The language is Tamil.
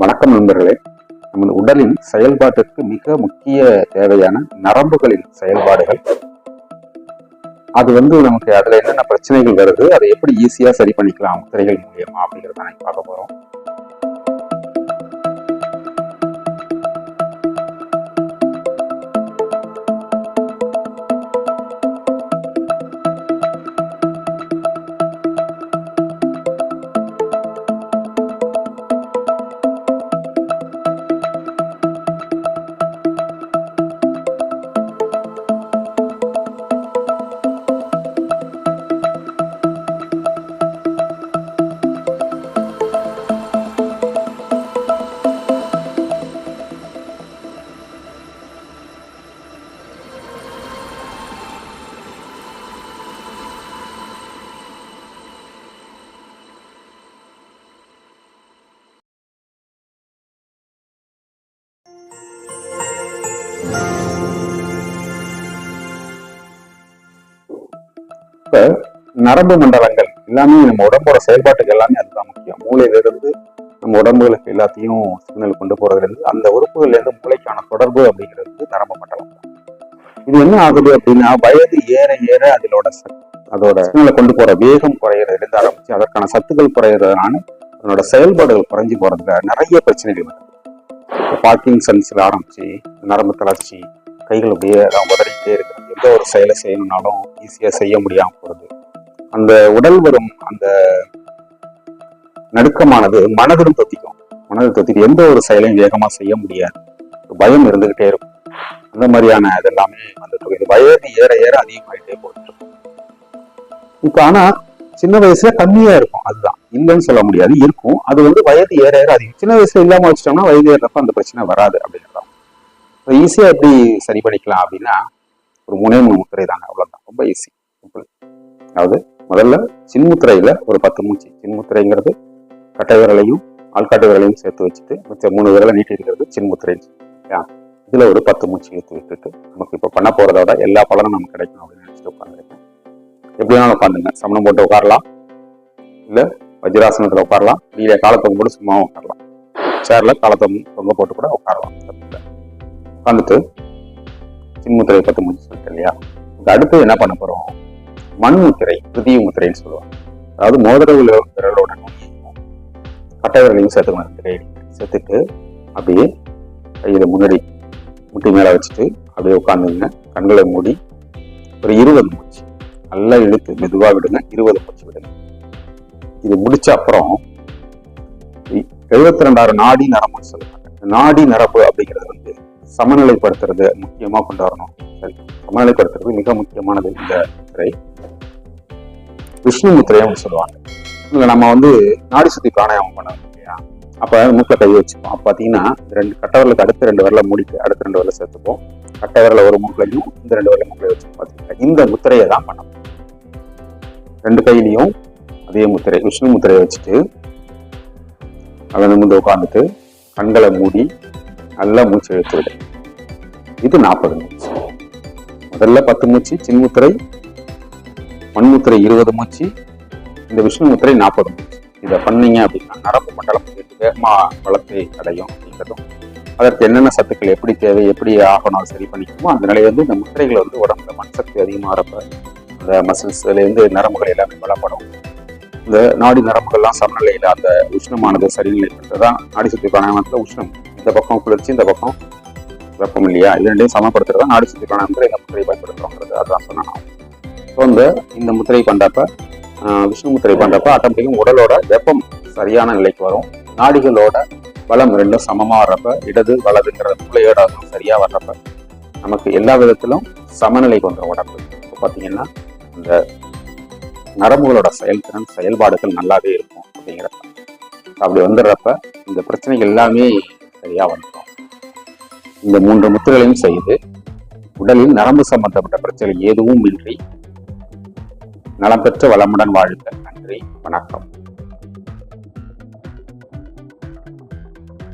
வணக்கம் நண்பர்களே. நமது உடலின் செயல்பாட்டிற்கு மிக முக்கிய தேவையான நரம்புகளின் செயல்பாடுகள். அது வந்து நமக்கு அதுல என்னென்ன பிரச்சனைகள் வருது அதை எப்படி ஈஸியா சரி பண்ணிக்கலாம் முத்திரைகள் மூலியமா அப்படிங்கிறத பார்க்க போறோம். இப்ப நரம்பு மண்டலங்கள் எல்லாமே நம்ம உடம்போட செயல்பாட்டுக்கு எல்லாமே அதுதான் முக்கியம். மூளையிலிருந்து நம்ம உடம்புகளுக்கு எல்லாத்தையும் சிக்னல் கொண்டு போறதுலேருந்து அந்த உறுப்புகள்ல இருந்து மூளைக்கான தொடர்பு அப்படிங்கிறது நரம்பு மண்டலம். இது என்ன ஆகுது அப்படின்னா வயது ஏற ஏற அதனோட அதோட சிக்னலை கொண்டு போற வேகம் குறையறதுல இருந்து ஆரம்பிச்சு அதற்கான சத்துக்கள் குறையிறதுனால அதனோட செயல்பாடுகள் குறைஞ்சு போறதுல நிறைய பிரச்சனைகள் வருது. சென்ஸில் ஆரம்பிச்சு நரம்பு தளர்ச்சி கைகள் அப்படியே அதான் உதறிக்கிட்டே இருக்கிறது எந்த ஒரு செயலை செய்யணும்னாலும் ஈஸியாக செய்ய முடியாமல் போகிறது அந்த உடல் வரும் அந்த நடுக்கமானது மனதிலும் தொத்திக்கும். மனதில் தொத்திட்டு எந்த ஒரு செயலையும் வேகமாக செய்ய முடியாது. பயம் இருந்துகிட்டே இருக்கும். அந்த மாதிரியான இதெல்லாமே வந்துட்டு இருக்கு. இது வயது ஏற ஏற அதிகமாயிட்டே போயிட்டு இருக்கும் இப்ப ஆனா சின்ன வயசுல கம்மியா இருக்கும். அதுதான். இல்லைன்னு சொல்ல முடியாது. இருக்கும். அது வந்து வயது ஏற ஏற அதிகம். சின்ன வயசுல இல்லாம வச்சிட்டோம்னா வயது ஏறப்ப அந்த பிரச்சனை வராது அப்படிங்கிறோம் ஈஸியா எப்படி சரி பண்ணிக்கலாம் அப்படின்னா ஒரு மூணே மூணு முத்திரை தாங்க அவ்வளோதான் ரொம்ப ஈஸி சிம்பிள் அதாவது முதல்ல சின்முத்திரையில் ஒரு பத்து மூச்சு. சின்முத்திரைங்கிறது கட்டை விரலையும் ஆள்காட்டு விரலையும் சேர்த்து வச்சுட்டு மிச்ச மூணு விரலை நீட்டி இருக்கிறது சின்முத்திரைன்னு இதில் ஒரு பத்து மூச்சு எடுத்து விட்டுட்டு நமக்கு இப்போ பண்ண போறதோட எல்லா பலனும் நமக்கு கிடைக்கும் அப்படின்னு நினச்சிட்டு உட்காந்துருக்கேன் எப்படி வேணாலும் உட்காந்துங்க சமணம் போட்டு உட்காரலாம். இல்லை வஜ்ராசனத்தில் உட்காரலாம். நீங்கள் காலத்தை போட்டு சும்மா உட்காரலாம். சேரில் காலத்தை தொங்க போட்டு கூட உட்காரலாம். உட்காந்துட்டு சின்முத்திரையை பற்றி முடிச்சு சொல்லிட்டேன் இல்லையா? அடுத்து என்ன பண்ண போறோம்? மண் முத்திரை புதிய முத்திரைன்னு சொல்லுவாங்க. அதாவது மோதிர விரலோட நுனியையும் கட்டை விரலையும் சேர்த்துக்கணும் சேர்த்துட்டு அப்படியே கையில முன்னாடி முட்டி மேல வச்சுட்டு அப்படியே உட்காந்துங்க கண்களை மூடி ஒரு இருபது மூச்சு. நல்லா இழுத்து மெதுவா விடுங்க. இருபது மூச்சு விடுங்க. இது முடிச்ச அப்புறம் எழுபத்தி ரெண்டாயிரம் நாடி நரம்புன்னு சொல்லுவாங்க. நாடி நரம்பு அப்படிங்கிறது வந்து சமநிலைப்படுத்துறது முக்கியமா கொண்டு வரணும் சரி சமநிலைப்படுத்துறது மிக முக்கியமானது இந்த முத்திரை. விஷ்ணு முத்திரையும் சொல்லுவாங்க. இதுல நம்ம வந்து நாடி சுத்தி பிராணாயாமம் பண்ணணும் இல்லையா? அப்ப மூக்கில் கை வச்சுப்போம். அப்போ பாத்தீங்கன்னா ரெண்டு கட்டவரலுக்கு அடுத்த ரெண்டு வரல முடிக்கு அடுத்த ரெண்டு வரல சேர்த்துப்போம். கட்டை விரல ஒரு மூக்கிலையும் இந்த ரெண்டு வரல மூக்கிலையும் வச்சு பார்த்தீங்கன்னா இந்த முத்திரையை தான் பண்ணணும். ரெண்டு கையிலையும் அதே முத்திரை விஷ்ணு முத்திரையை வச்சுட்டு அதை நிமிர்ந்து உட்காந்துட்டு கண்களை மூடி நல்லா மூச்சு இழுத்து விடு இது நாற்பது மூச்சு. முதல்ல பத்து மூச்சு சின்முத்திரை மண்முத்திரை இருபது மூச்சு. இந்த விஷ்ணு முத்திரை நாற்பது மூச்சு. இதை பண்ணீங்க அப்படின்னா நரம்பு மண்டலம் வேகமா வளத்தை அடையும் அப்படிங்கிறதும் அதற்கு என்னென்ன சத்துக்கள் எப்படி தேவை எப்படி ஆகணும் அதை சரி பண்ணிக்கணுமோ அந்த நிலையை வந்து இந்த முத்திரைகளை வந்து உடம்புல மண் சக்தி அதிகமாகிறப்ப அந்த மசில்ஸ்லேருந்து நரம்புகள் எல்லாமே பலப்படும் இந்த நாடி நரம்புகள்லாம் சமநிலையில் அந்த உஷ்ணமானது சரிநிலைப்படுத்துறதான் நாடி சுத்தி பிராணாயாமத்தில் உஷ்ணம். இந்த பக்கம் குளிர்ச்சி இந்த பக்கம் வெப்பம் இல்லையா? இது ரெண்டையும் சமப்படுத்துறதா நாடி சுத்தி முறை இந்த முத்திரை பயன்படுத்துறோங்கிறது. அதுதான் சொன்னேன் ஸோ இந்த இந்த முத்திரை பண்ணுறப்ப ஆஹ் விஷ்ணு முத்திரை பண்ணுறப்ப ஆட்டோமேட்டிக்கும் உடலோட வெப்பம் சரியான நிலைக்கு வரும். நாடிகளோட பலம் ரெண்டும் சமமா வர்றப்ப இடது வலதுங்கிற மூளையோட சரியாக சரியா வர்றப்ப நமக்கு எல்லா விதத்திலும் சமநிலைக்கு வந்துடும் உடம்பு. இப்போ பார்த்தீங்கன்னா இந்த நரம்புகளோட செயல்திறன் செயல்பாடுகள் நல்லாவே இருக்கும் அப்படிங்கிறப்ப. அப்படி வந்துடுறப்ப இந்த பிரச்சனைகள் எல்லாமே சரியா வந்துடும் இந்த மூன்று முத்திரைகளையும் செய்து உடலில் நரம்பு சம்பந்தப்பட்ட பிரச்சனை எதுவும் இன்றி நலம் பெற்ற வளமுடன் வாழ்க. நன்றி வணக்கம்.